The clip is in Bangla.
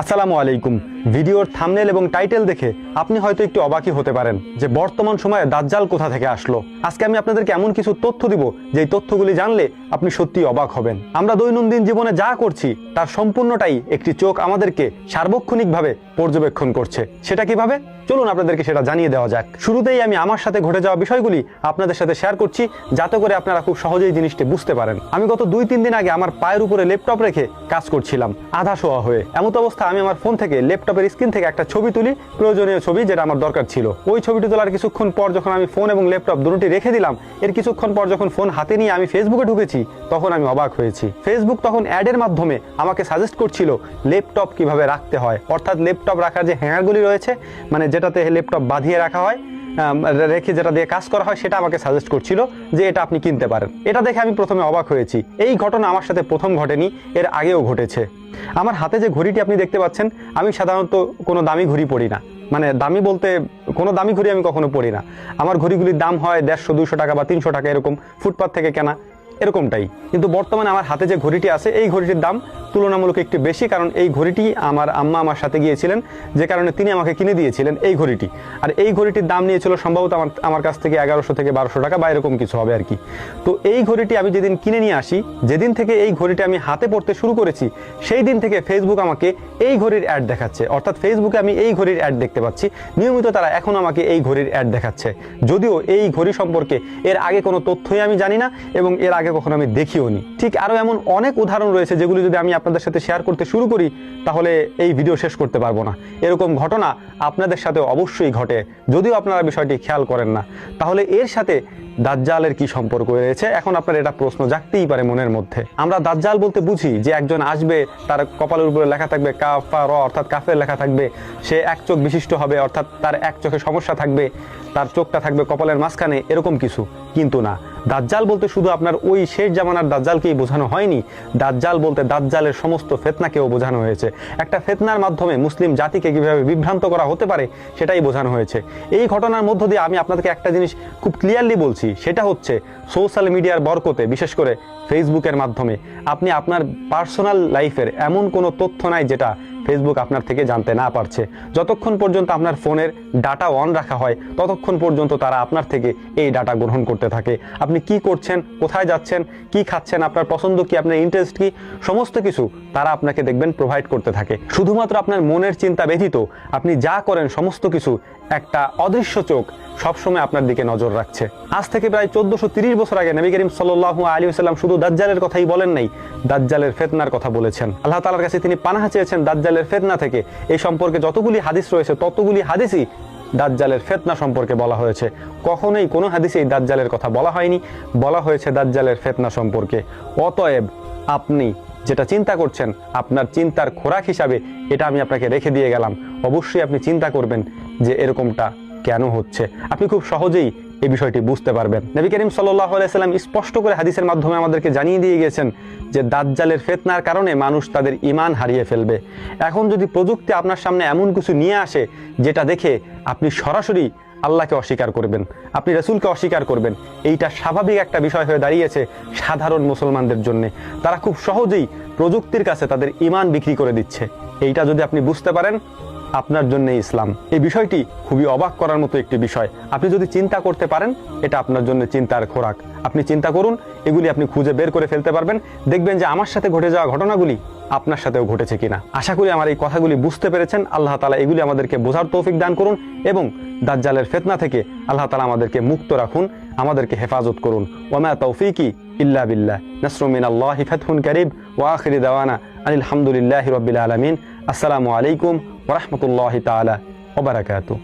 আসসালামু আলাইকুম। ভিডিওর থামনেল এবং টাইটেল দেখে আপনি হয়তো একটু অবাকই হতে পারেন যে বর্তমান সময়ে দাজ্জাল কোথা থেকে আসলো। আজকে আমি আপনাদেরকে এমন কিছু তথ্য দিব যে তথ্যগুলি জানলে আপনি সত্যি অবাক হবেন। আমরা দৈনন্দিন জীবনে যা করছি, তার সম্পূর্ণটাই একটি চোখ আমাদেরকে সার্বক্ষণিকভাবে পর্যবেক্ষণ করছে। সেটা কীভাবে? চলুন আপনাদেরকে সেটা জানিয়ে দেওয়া যাক। শুরুতেই আমি আমার সাথে ঘটে যাওয়া বিষয়গুলি আপনাদের সাথে শেয়ার করছি, যাতে করে আপনারা খুব সহজেই জিনিসটি বুঝতে পারেন। আমি গত দুই তিন দিন আগে আমার পায়ের উপরে ল্যাপটপ রেখে কাজ করছিলাম, আধা শোয়া হয়ে। এমত অবস্থা আমি আমার ফোন থেকে ল্যাপটপের স্ক্রিন থেকে একটা ছবি তুলি, প্রয়োজনীয় ছবি যেটা আমার দরকার ছিল। ওই ছবিটি তোলার কিছুক্ষণ পর যখন আমি ফোন এবং ল্যাপটপ দুটি রেখে দিলাম, এর কিছুক্ষণ পর যখন ফোন হাতে নিয়ে আমি ফেসবুকে ঢুকেছি, তখন আমি অবাক হয়েছি। ফেসবুক তখন অ্যাডের মাধ্যমে আমাকে সাজেস্ট করছিল ল্যাপটপ কীভাবে রাখতে হয়। অর্থাৎ ল্যাপটপ রাখার যে হ্যাঙ্গারগুলি রয়েছে মানে যেটাতে ল্যাপটপ বাঁধিয়ে রাখা হয় রেখে যেটা দিয়ে কাজ করা হয়, সেটা আমাকে সাজেস্ট করছিল যে এটা আপনি কিনতে পারেন। এটা দেখে আমি প্রথমে অবাক হয়েছি। এই ঘটনা আমার সাথে প্রথম ঘটেনি, এর আগেও ঘটেছে। আমার হাতে যে ঘড়িটি আপনি দেখতে পাচ্ছেন, আমি সাধারণত কোনো দামি ঘড়ি পরি না। মানে দামি বলতে, কোনো দামি ঘড়ি আমি কখনো পরি না। আমার ঘড়িগুলির দাম হয় দেড়শো দুশো টাকা বা তিনশো টাকা এরকম ফুটপাথ থেকে কেনা, এরকমটাই। কিন্তু বর্তমানে আমার হাতে যে ঘড়িটি আছে, এই ঘড়িটির দাম তুলনামূলক একটু বেশি, কারণ এই ঘড়িটি আমার আম্মা আমার সাথে গিয়েছিলেন, যে কারণে তিনি আমাকে কিনে দিয়েছিলেন এই ঘড়িটি। আর এই ঘড়িটির দাম নিয়েছিল সম্ভবত আমার আমার কাছ থেকে এগারোশো থেকে বারোশো টাকা বা এরকম কিছু হবে আর কি। তো এই ঘড়িটি আমি যেদিন কিনে নিয়ে আসি, যেদিন থেকে এই ঘড়িটি আমি হাতে পড়তে শুরু করেছি, সেই দিন থেকে ফেসবুক আমাকে এই ঘড়ির অ্যাড দেখাচ্ছে। অর্থাৎ ফেসবুকে আমি এই ঘড়ির অ্যাড দেখতে পাচ্ছি। নিয়মিত তারা এখন আমাকে এই ঘড়ির অ্যাড দেখাচ্ছে। যদিও এই ঘড়ি সম্পর্কে এর আগে কোনো তথ্যই আমি জানি না এবং এর আগে কখনো আমি দেখিও নি ঠিক আরও এমন অনেক উদাহরণ রয়েছে যেগুলি যদি আমি আপনাদের সাথে শেয়ার করতে শুরু করি, তাহলে এই ভিডিও শেষ করতে পারব না। এরকম ঘটনা আপনাদের সাথে অবশ্যই ঘটে। যদিও আপনারা বিষয়টি খেয়াল করেন না। তাহলে এর সাথে দাজ্জালের কি সম্পর্ক রয়েছে? এখন আপনার এটা প্রশ্ন জাগতেই পারে মনের মধ্যে। আমরা দাজ্জাল বলতে বুঝি যে একজন আসবে, তার কপালের উপরে লেখা থাকবে কাফা র, অর্থাৎ কাফের লেখা থাকবে। সে এক চোখ বিশিষ্ট হবে, অর্থাৎ তার এক চোখে সমস্যা থাকবে, তার চোখটা থাকবে কপালের মাঝখানে, এরকম কিছু। কিন্তু না, দাজ্জাল বলতে শুধু আপনার ওই শেষ জামানার দাজ্জালকেই বোঝানো হয়নি। দাজ্জাল বলতে দাজ্জালের সমস্ত ফেতনাকেও বোঝানো হয়েছে। একটা ফেতনার মাধ্যমে মুসলিম জাতিকে কীভাবে বিভ্রান্ত করা হতে পারে, সেটাই বোঝানো হয়েছে। এই ঘটনার মধ্য দিয়ে আমি আপনাদেরকে একটা জিনিস খুব ক্লিয়ারলি বলছি। সেটা হচ্ছে সোশ্যাল মিডিয়ার বরকতে, বিশেষ করে ফেসবুকের মাধ্যমে। আপনি আপনার পার্সোনাল লাইফের এমন কোনো তথ্য নাই যেটা ফেসবুক আপনার থেকে জানতে না পারছে। যতক্ষণ পর্যন্ত আপনার ফোনের ডাটা অন রাখা হয়, ততক্ষণ পর্যন্ত তারা আপনার থেকে এই ডাটা গ্রহণ করতে থাকে। আপনি কি করছেন, কোথায় যাচ্ছেন, কি খাচ্ছেন, আপনার পছন্দ কি, আপনার ইন্টারেস্ট কি, সমস্ত কিছু তারা আপনাকে দেখবেন প্রোভাইড করতে থাকে। শুধুমাত্র আপনার মনের চিন্তা ব্যতীত আপনি যা করেন, সমস্ত কিছু একটা অদৃশ্য চোখ সবসময় আপনার দিকে নজর রাখছে। আজ থেকে প্রায় চোদ্দশো তিরিশ বছর আগে নবী করিম সাল্লাহ আলী সাল্লাম শুধু দাজ্জালের কথাই বলেন নাই, দাজ্জালের ফেতনার কথা বলেছেন। আল্লাহ তালার কাছে তিনি পানাহা চেয়েছেন দাজ্জালের ফেতনা থেকে। এই সম্পর্কে যতগুলি হাদিস রয়েছে, ততগুলি হাদিসই দাজ্জালের ফেতনা সম্পর্কে বলা হয়েছে। কখনোই কোনো হাদিসেই দাজ্জালের কথা বলা হয়নি, বলা হয়েছে দাজ্জালের ফেতনা সম্পর্কে। অতএব আপনি যেটা চিন্তা করছেন আপনার চিন্তার খোরাক হিসাবে, এটা আমি আপনাকে রেখে দিয়ে গেলাম। অবশ্যই আপনি চিন্তা করবেন যে এরকমটা কেন হচ্ছে। আপনি খুব সহজেই এই বিষয়টি বুঝতে পারবেন। নবী করিম সাল্লাহ আলাইসাল্লাম স্পষ্ট করে হাদিসের মাধ্যমে আমাদেরকে জানিয়ে দিয়ে গেছেন যে দাজ্জালের ফেতনার কারণে মানুষ তাদের ইমান হারিয়ে ফেলবে। এখন যদি প্রযুক্তি আপনার সামনে এমন কিছু নিয়ে আসে, যেটা দেখে আপনি সরাসরি আল্লাহকে অস্বীকার করবেন, আপনি রসুলকে অস্বীকার করবেন। এইটা স্বাভাবিক একটা বিষয় হয়ে দাঁড়িয়েছে সাধারণ মুসলমানদের জন্য। তারা খুব সহজেই প্রযুক্তির কাছে তাদের ইমান বিক্রি করে দিচ্ছে। এইটা যদি আপনি বুঝতে পারেন, আপনার জন্য ইসলাম। এই বিষয়টি খুবই অবাক করার মতো একটি বিষয়। আপনি যদি চিন্তা করতে পারেন, এটা আপনার জন্য চিন্তার খোরাক। আপনি চিন্তা করুন, এগুলি আপনি খুঁজে বের করে ফেলতে পারবেন। দেখবেন যে আমার সাথে ঘটে যাওয়া ঘটনাগুলি আপনার সাথেও ঘটেছে কিনা। আশা করি আমার এই কথাগুলি বুঝতে পেরেছেন। আল্লাহ তালা এগুলি আমাদেরকে বোঝার তৌফিক দান করুন এবং দাজ্জালের ফেতনা থেকে আল্লাহ তালা আমাদেরকে মুক্ত রাখুন, আমাদেরকে হেফাজত করুন। ওমা তৌফিকি ইল্লা বিল্লাহ। নসরুমিন আল্লাহ ফেতহুন করিব ওয়াখিরি দাওয়ানা আলহামদুলিল্লাহ রবিল আলমিন। আসসালামু আলাইকুম ওরহমতুল্লাহ তালা ওবরাকাতু